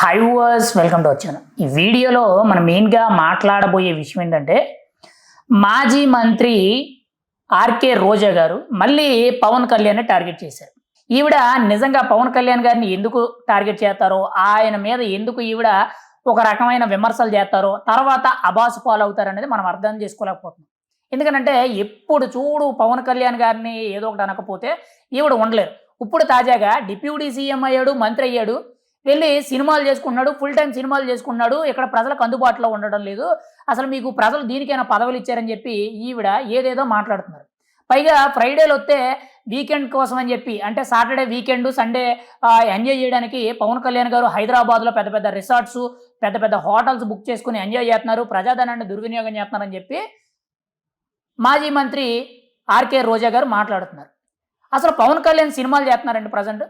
High verse welcome to వచ్చాను ఈ వీడియోలో మనం మెయిన్గా మాట్లాడబోయే విషయం ఏంటంటే మాజీ మంత్రి ఆర్కే రోజా గారు మళ్ళీ పవన్ కళ్యాణ్ టార్గెట్ చేశారు. ఈవిడ నిజంగా పవన్ కళ్యాణ్ గారిని ఎందుకు టార్గెట్ చేస్తారో ఆయన మీద ఎందుకు ఈవిడ ఒక రకమైన విమర్శలు చేస్తారో తర్వాత అబాసు పాలవుతారు అనేది మనం అర్థం చేసుకోలేకపోతున్నాం. ఎందుకంటే ఎప్పుడు చూడు పవన్ కళ్యాణ్ గారిని ఏదో ఒకటి అనకపోతే ఈవిడ ఉండలేరు. ఇప్పుడు తాజాగా డిప్యూటీ సీఎం అయ్యాడు మంత్రి అయ్యాడు వెళ్ళి సినిమాలు చేసుకుంటున్నాడు ఫుల్ టైం సినిమాలు చేసుకుంటున్నాడు ఇక్కడ ప్రజలకు అందుబాటులో ఉండడం లేదు. అసలు మీకు ప్రజలు దీనికైనా పదవులు ఇచ్చారని చెప్పి ఈవిడ ఏదేదో మాట్లాడుతున్నారు. పైగా ఫ్రైడేలు వస్తే వీకెండ్ కోసం అని చెప్పి అంటే సాటర్డే వీకెండ్ సండే ఎంజాయ్ చేయడానికి పవన్ కళ్యాణ్ గారు హైదరాబాద్లో పెద్ద పెద్ద రిసార్ట్స్ పెద్ద పెద్ద హోటల్స్ బుక్ చేసుకుని ఎంజాయ్ చేస్తున్నారు ప్రజాధనాన్ని దుర్వినియోగం చేస్తున్నారని చెప్పి మాజీ మంత్రి ఆర్కే రోజా గారు మాట్లాడుతున్నారు. అసలు పవన్ కళ్యాణ్ సినిమాలు చేస్తున్నారండి ప్రజెంట్?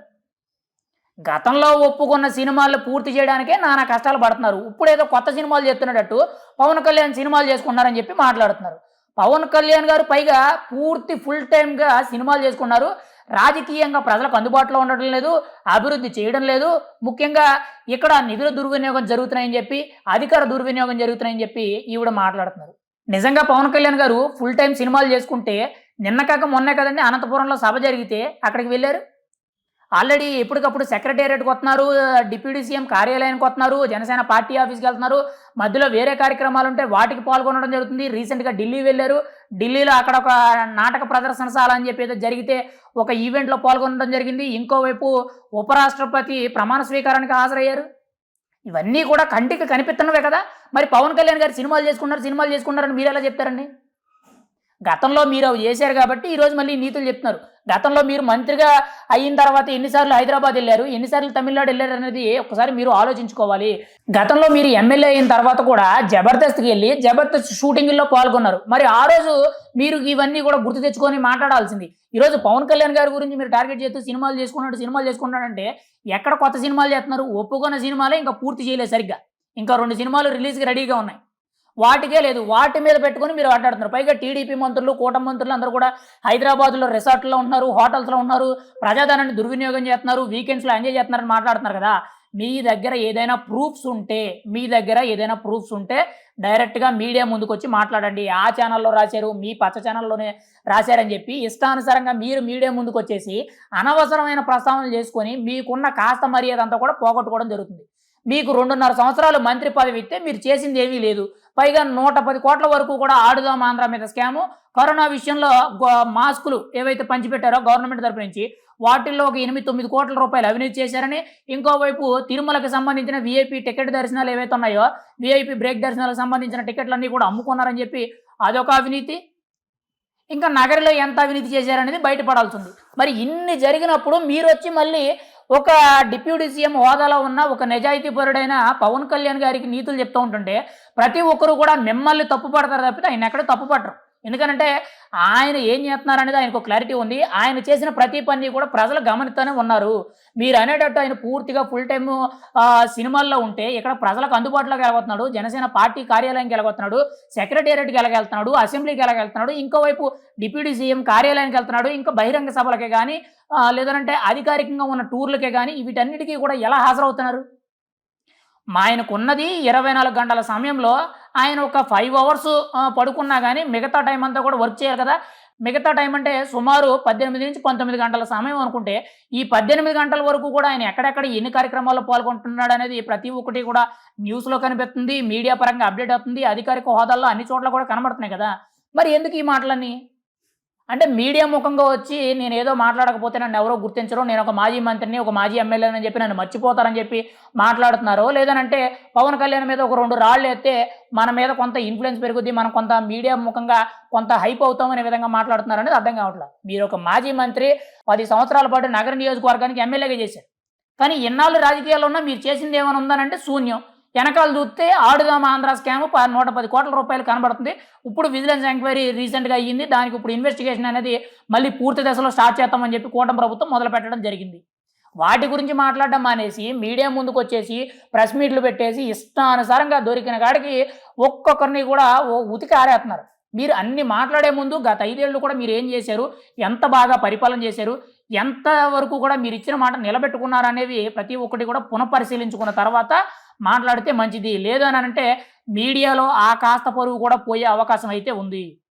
గతంలో ఒప్పుకున్న సినిమాలు పూర్తి చేయడానికే నానా కష్టాలు పడుతున్నారు. ఇప్పుడు ఏదో కొత్త సినిమాలు చేస్తున్నట్టు పవన్ కళ్యాణ్ సినిమాలు చేసుకున్నారని చెప్పి మాట్లాడుతున్నారు. పవన్ కళ్యాణ్ గారు పైగా పూర్తి ఫుల్ టైమ్గా సినిమాలు చేసుకున్నారు. రాజకీయంగా ప్రజలకు అందుబాటులో ఉండడం లేదు అభివృద్ధి చేయడం లేదు. ముఖ్యంగా ఇక్కడ నిధుల దుర్వినియోగం జరుగుతున్నాయని చెప్పి అధికార దుర్వినియోగం జరుగుతున్నాయని చెప్పి ఈవిడ మాట్లాడుతున్నారు. నిజంగా పవన్ కళ్యాణ్ గారు ఫుల్ టైం సినిమాలు చేసుకుంటే నిన్న కాక మొన్నే కదండి అనంతపురంలో సభ జరిగితే అక్కడికి వెళ్ళారు? ఆల్రెడీ ఎప్పటికప్పుడు సెక్రటేరియట్కి వస్తున్నారు డిప్యూటీ సీఎం కార్యాలయానికి వస్తున్నారు జనసేన పార్టీ ఆఫీస్కి వెళ్తున్నారు. మధ్యలో వేరే కార్యక్రమాలు ఉంటే వాటికి పాల్గొనడం జరుగుతుంది. రీసెంట్గా ఢిల్లీ వెళ్ళారు. ఢిల్లీలో అక్కడ ఒక నాటక ప్రదర్శనశాల అని చెప్పి ఏదో జరిగితే ఒక ఈవెంట్లో పాల్గొనడం జరిగింది. ఇంకోవైపు ఉపరాష్ట్రపతి ప్రమాణ స్వీకారానికి హాజరయ్యారు. ఇవన్నీ కూడా కంటికి కనిపిస్తున్నవే కదా. మరి పవన్ కళ్యాణ్ గారు సినిమాలు చేసుకున్నారు సినిమాలు చేసుకున్నారని మీరు ఎలా చెప్తారండి? గతంలో మీరు అవి చేశారు కాబట్టి ఈరోజు మళ్ళీ నీతులు చెప్తున్నారు. గతంలో మీరు మంత్రిగా అయిన తర్వాత ఎన్నిసార్లు హైదరాబాద్ వెళ్ళారు? ఎన్నిసార్లు తమిళనాడు వెళ్ళారు అనేది ఒకసారి మీరు ఆలోచించుకోవాలి. గతంలో మీరు ఎమ్మెల్యే అయిన తర్వాత కూడా జబర్దస్త్కి వెళ్ళి జబర్దస్త్ షూటింగ్లో పాల్గొన్నారు. మరి ఆ రోజు మీరు ఇవన్నీ కూడా గుర్తు తెచ్చుకొని మాట్లాడాల్సింది. ఈరోజు పవన్ కళ్యాణ్ గారి గురించి మీరు టార్గెట్ చేస్తూ సినిమాలు చేసుకున్నాడు సినిమాలు చేసుకున్నాడంటే ఎక్కడ కొత్త సినిమాలు చేస్తున్నారు? ఒప్పుకున్న సినిమాలే ఇంకా పూర్తి చేయలేదు సరిగ్గా. ఇంకా రెండు సినిమాలు రిలీజ్కి రెడీగా ఉన్నాయి. వాటికే లేదు. వాటి మీద పెట్టుకుని మీరు మాట్లాడుతున్నారు పైగా టీడీపీ మంత్రులు కూటమి మంత్రులు అందరూ కూడా హైదరాబాద్లో రిసార్ట్లో ఉన్నారు హోటల్స్లో ఉన్నారు ప్రజాధనాన్ని దుర్వినియోగం చేస్తున్నారు వీకెండ్స్లో ఎంజాయ్ చేస్తున్నారని మాట్లాడుతున్నారు కదా. మీ దగ్గర ఏదైనా ప్రూఫ్స్ ఉంటే మీ దగ్గర ఏదైనా ప్రూఫ్స్ ఉంటే డైరెక్ట్గా మీడియా ముందుకు వచ్చి మాట్లాడండి. ఆ ఛానల్లో రాశారు మీ పచ్చ ఛానల్లోనే రాశారని చెప్పి ఇష్టానుసారంగా మీరు మీడియా ముందుకు వచ్చేసి అనవసరమైన ప్రస్తావనలు చేసుకొని మీకున్న కాస్త మర్యాద అంతా కూడా పోగొట్టుకోవడం జరుగుతుంది. మీకు రెండున్నర సంవత్సరాలు మంత్రి పదవి ఇస్తే మీరు చేసింది ఏమీ లేదు. పైగా నూట పది కోట్ల వరకు కూడా ఆడుదాం ఆంధ్ర మీద స్కాము. కరోనా విషయంలో మాస్కులు ఏవైతే పంచిపెట్టారో గవర్నమెంట్ తరపు నుంచి వాటిల్లో ఒక ఎనిమిది తొమ్మిది కోట్ల రూపాయలు అవినీతి చేశారని ఇంకోవైపు తిరుమలకి సంబంధించిన వీఐపీ టికెట్ దర్శనాలు ఏవైతే ఉన్నాయో వీఐపీ బ్రేక్ దర్శనాలకు సంబంధించిన టికెట్లన్నీ కూడా అమ్ముకున్నారని చెప్పి అదొక అవినీతి. ఇంకా నగరిలో ఎంత అవినీతి చేశారనేది బయటపడాల్సింది మరి ఇన్ని జరిగినప్పుడు మీరు వచ్చి మళ్ళీ ఒక డిప్యూటీ సీఎం హోదాలో ఉన్న ఒక నిజాయితీ పరుడైన పవన్ కళ్యాణ్ గారికి నీతులు చెప్తూ ఉంటుంటే ప్రతి ఒక్కరు కూడా మిమ్మల్ని తప్పు పడతారు తప్పితే ఆయన ఎక్కడ తప్పు పట్టరు ఎందుకనంటే ఆయన ఏం చేస్తున్నారు అనేది ఆయనకు క్లారిటీ ఉంది. ఆయన చేసిన ప్రతి పని కూడా ప్రజలు గమనిస్తూనే ఉన్నారు. మీరు అనేటట్టు ఆయన పూర్తిగా ఫుల్ టైమ్ సినిమాల్లో ఉంటే ఇక్కడ ప్రజలకు అందుబాటులోకి వెళ్ళగొస్తున్నాడు జనసేన పార్టీ కార్యాలయానికి వెళ్ళగొస్తున్నాడు సెక్రటేరియట్కి వెళ్ళగెళ్తున్నాడు అసెంబ్లీకి వెళ్ళగెళ్తున్నాడు ఇంకోవైపు డిప్యూటీ సీఎం కార్యాలయానికి వెళ్తున్నాడు. ఇంకా బహిరంగ సభలకే కానీ లేదంటే అధికారికంగా ఉన్న టూర్లకే కానీ వీటన్నిటికీ కూడా ఎలా హాజరవుతున్నారు? మా ఆయనకున్నది ఇరవై నాలుగు గంటల సమయంలో ఆయన ఒక ఫైవ్ అవర్స్ పడుకున్నా కానీ మిగతా టైం అంతా కూడా వర్క్ చేయాలి కదా. మిగతా టైం అంటే సుమారు పద్దెనిమిది నుంచి పంతొమ్మిది గంటల సమయం అనుకుంటే ఈ పద్దెనిమిది గంటల వరకు కూడా ఆయన ఎక్కడెక్కడ ఎన్ని కార్యక్రమాల్లో పాల్గొంటున్నాడు అనేది ప్రతి ఒక్కటి కూడా న్యూస్లో కనిపిస్తుంది. మీడియా పరంగా అప్డేట్ అవుతుంది. అధికారిక హోదాల్లో అన్ని చోట్ల కూడా కనబడుతున్నాయి కదా. మరి ఎందుకు ఈ మాటలన్నీ? అంటే మీడియా ముఖంగా వచ్చి నేను ఏదో మాట్లాడకపోతే నన్ను ఎవరో గుర్తించరు నేను ఒక మాజీ మంత్రిని ఒక మాజీ ఎమ్మెల్యేని చెప్పి నన్ను మర్చిపోతారని చెప్పి మాట్లాడుతున్నారు లేదనంటే పవన్ కళ్యాణ్ మీద ఒక రెండు రాళ్ళు ఎత్తే మన మీద కొంత ఇన్ఫ్లుయెన్స్ పెరుగుద్ది మనం కొంత మీడియా ముఖంగా కొంత హైప్ అవుతాం అనే విధంగా మాట్లాడుతున్నారు అనేది అర్థం కావట్లేదు. మీరు ఒక మాజీ మంత్రి పది సంవత్సరాల పాటు నగర నియోజకవర్గానికి ఎమ్మెల్యేగా చేశారు. కానీ ఎన్నాళ్ళు రాజకీయాల్లో ఉన్నా మీరు చేసింది ఏమైనా ఉందనంటే శూన్యం. వెనకాల చూస్తే ఆడుదాం ఆంధ్ర స్కామ్ నూట పది కోట్ల రూపాయలు కనబడుతుంది. ఇప్పుడు విజిలెన్స్ ఎంక్వైరీ రీసెంట్గా అయ్యింది. దానికి ఇప్పుడు ఇన్వెస్టిగేషన్ అనేది మళ్ళీ పూర్తి దశలో స్టార్ట్ చేస్తామని చెప్పి కూటమి ప్రభుత్వం మొదలు పెట్టడం జరిగింది. వాటి గురించి మాట్లాడడం మానేసి మీడియా ముందుకు వచ్చేసి ప్రెస్ మీట్లు పెట్టేసి ఇష్టానుసారంగా దొరికిన కాడికి ఒక్కొక్కరిని కూడా ఓ ఉతికి ఆరేస్తున్నారు మీరు అన్ని మాట్లాడే ముందు గత ఐదేళ్ళు కూడా మీరు ఏం చేశారు? ఎంత బాగా పరిపాలన చేశారు? ఎంత వరకు కూడా మీరు ఇచ్చిన మాట నిలబెట్టుకున్నారనేవి ప్రతి ఒక్కటి కూడా పునఃపరిశీలించుకున్న తర్వాత మాట్లాడితే మంచిది. లేదు అని అంటే మీడియాలో ఆ కాస్త పరువు కూడా పోయే అవకాశం అయితే ఉంది.